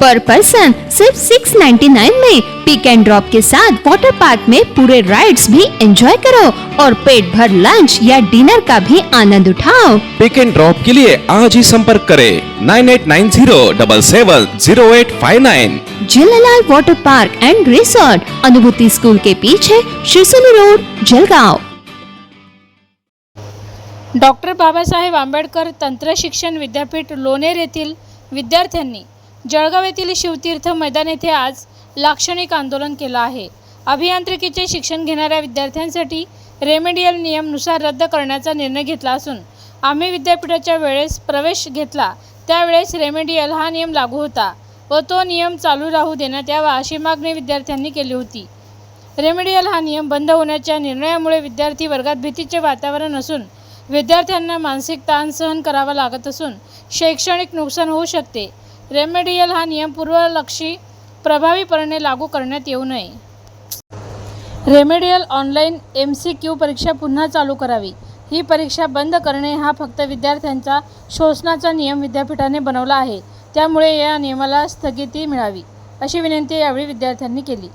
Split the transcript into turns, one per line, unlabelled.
पर person सिर्फ़ 699 में पिक and drop के साथ वाटर पार्क में पूरे राइड्स भी एंजॉय करो और पेट भर लंच या डिनर का भी आनंद उठाओ।
पिक एंड ड्रॉप के लिए आज ही संपर्क करें nine eight nine zero double seven zero eight five nine
Jhulelal water park and resort Anubhuti school के पीछे शिरसोली रोड जलगांव।
डॉक्टर बाबा बाबासाहेब आंबेडकर तंत्र शिक्षण विद्यापीठ लोणेर येथील विद्यार्थ्यांनी जळगाव येथील शिवतीर्थ मैदान येथे आज लाक्षणिक आंदोलन केलं आहे. अभियांत्रिकीचे शिक्षण घेणाऱ्या विद्यार्थ्यांसाठी रेमेडियल नियमनुसार रद्द करण्याचा निर्णय घेतला असून आम्ही विद्यापीठाच्या वेळेस प्रवेश घेतला त्यावेळेस रेमेडियल हा नियम लागू होता व तो नियम चालू राहू देण्यात यावा अशी मागणी विद्यार्थ्यांनी केली होती. रेमेडियल हा नियम बंद होण्याच्या निर्णयामुळे विद्यार्थी वर्गात भीतीचे वातावरण असून विद्यार्थ्यांना मानसिक ताण सहन करावा लागत असून शैक्षणिक नुकसान होऊ शकते. रेमेडियल हा नियम पूर्वलक्षी प्रभावीपणे लागू करण्यात येऊ नये. Remedial online M C Q परीक्षा पुन्हा चालू करावी. ही परीक्षा बंद करणे हा फक्त विद्यार्थ्यांचा शोषणाचा नियम विद्यापीठाने बनवला आहे. त्यामुळे या नियमाला स्थगिती मिळावी अशी विनंती यावेळी विद्यार्थ्यांनी केली.